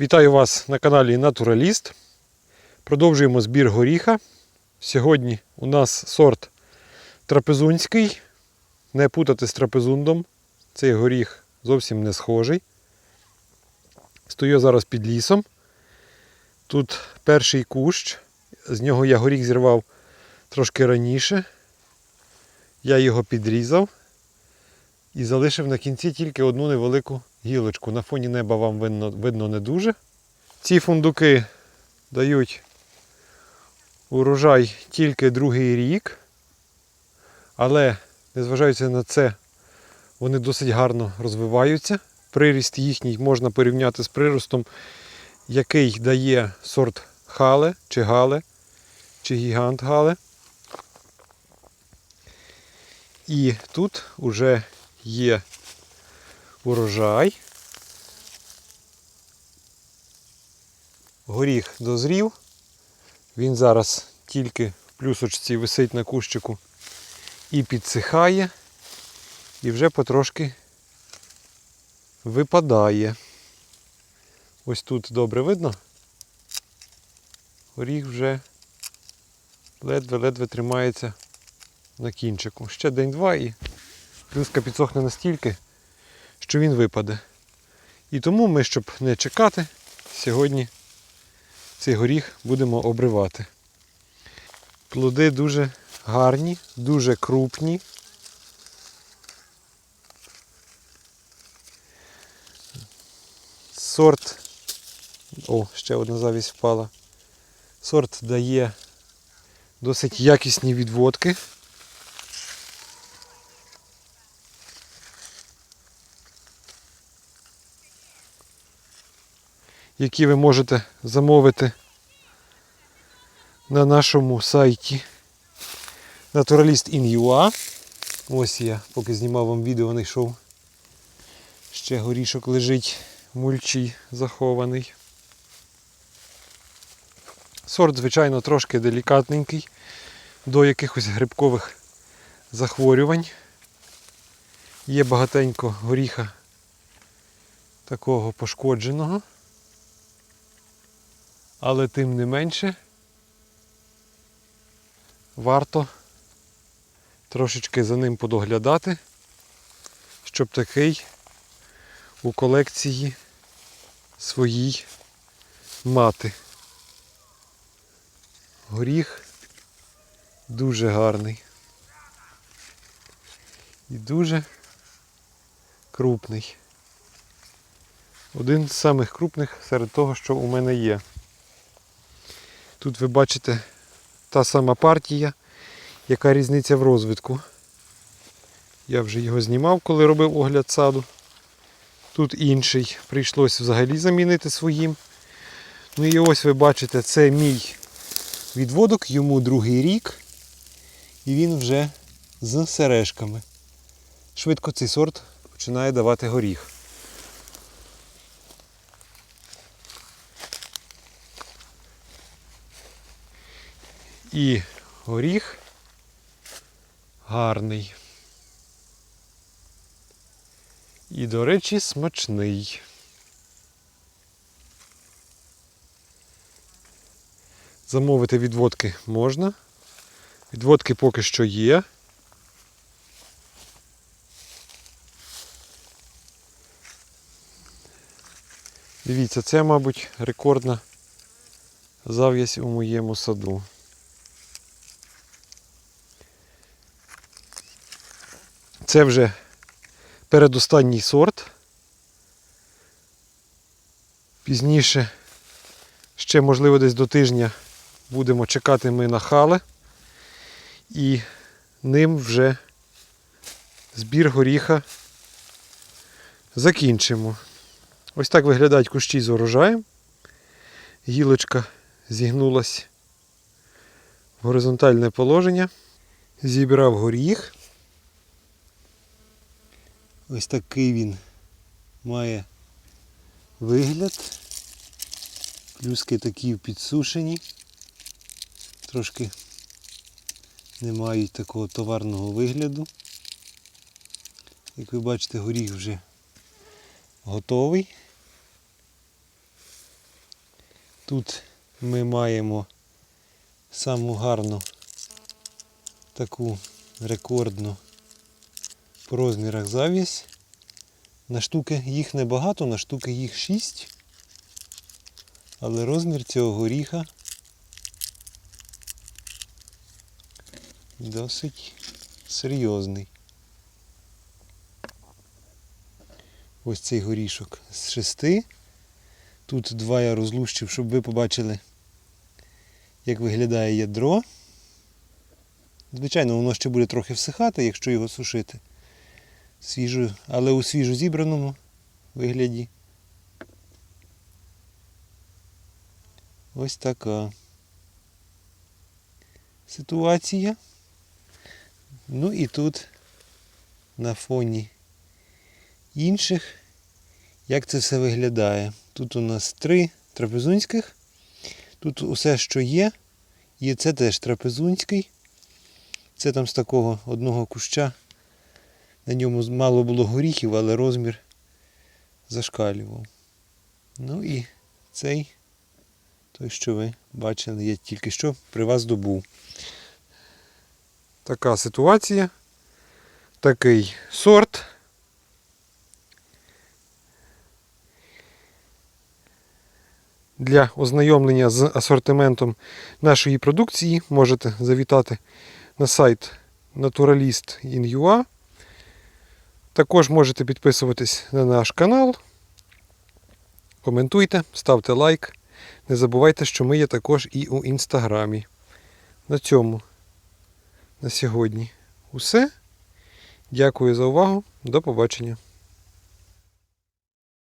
Вітаю вас на каналі Натураліст. Продовжуємо збір горіха. Сьогодні у нас сорт трапезунський. Не путати з трапезундом. Цей горіх зовсім не схожий. Стою зараз під лісом. Тут перший кущ. З нього я горіх зірвав трошки раніше. Я його підрізав і залишив на кінці тільки одну невелику гілочку. На фоні неба вам видно, видно не дуже. Ці фундуки дають урожай тільки другий рік, але незважаючи на це, вони досить гарно розвиваються. Приріст їхній можна порівняти з приростом, який дає сорт хале чи гале, чи гігант гале. І тут уже є урожай. Горіх дозрів. Він зараз тільки в плюсочці висить на кущику і підсихає, і вже потрошки випадає. Ось тут добре видно. Горіх вже ледве-ледве тримається на кінчику. Ще день-два і плюска підсохне настільки, що він випаде. І тому ми, щоб не чекати, сьогодні цей горіх будемо обривати. Плоди дуже гарні, дуже крупні. Сорт. О, ще одна завість впала. Сорт дає досить якісні відводки. Які ви можете замовити на нашому сайті Naturalist.in.ua. Ось я, поки знімав вам відео, знайшов. Ще горішок лежить в мульчі захований. Сорт, звичайно, трошки делікатненький до якихось грибкових захворювань. Є багатенько горіха такого пошкодженого. Але тим не менше варто трошечки за ним подоглядати, щоб такий у колекції своїй мати. Горіх дуже гарний. І дуже крупний. Один з самих крупних серед того, що у мене є. Тут ви бачите та сама партія, яка різниця в розвитку. Я вже його знімав, коли робив огляд саду. Тут інший. Прийшлось взагалі замінити своїм. Ну і ось ви бачите, це мій відводок, йому другий рік. І він вже з сережками. Швидко цей сорт починає давати горіх. І горіх гарний. І, до речі, смачний. Замовити відводки можна. Відводки поки що є. Дивіться, це, мабуть, рекордна зав'язь у моєму саду. Це вже передостанній сорт. Пізніше, ще, можливо, десь до тижня будемо чекати ми на хале. І ним вже збір горіха закінчимо. Ось так виглядають кущі з урожаєм. Гілочка зігнулась в горизонтальне положення. Зібрав горіх. Ось такий він має вигляд. Плюски такі підсушені. Трошки не мають такого товарного вигляду. Як ви бачите, горіх вже готовий. Тут ми маємо саму гарну таку рекордну по розмірах завість. На штуки їх небагато, на штуки їх 6. Але розмір цього горіха досить серйозний. Ось цей горішок з шести. Тут два я розлущив, щоб ви побачили, як виглядає ядро. Звичайно, воно ще буде трохи всихати, якщо його сушити. Свіжо, але у свіжо зібраному вигляді. Ось така ситуація. Ну і тут на фоні інших, як це все виглядає. Тут у нас три трапезунських. Тут усе, що є, і це теж трапезунський. Це там з такого одного куща. На ньому мало було горіхів, але розмір зашкалював. Ну і цей, той, що ви бачили, я тільки що при вас добув. Така ситуація. Такий сорт. Для ознайомлення з асортиментом нашої продукції можете завітати на сайт naturalist.in.ua. Також можете підписуватись на наш канал. Коментуйте, ставте лайк. Не забувайте, що ми є також і у інстаграмі. На цьому на сьогодні усе. Дякую за увагу. До побачення.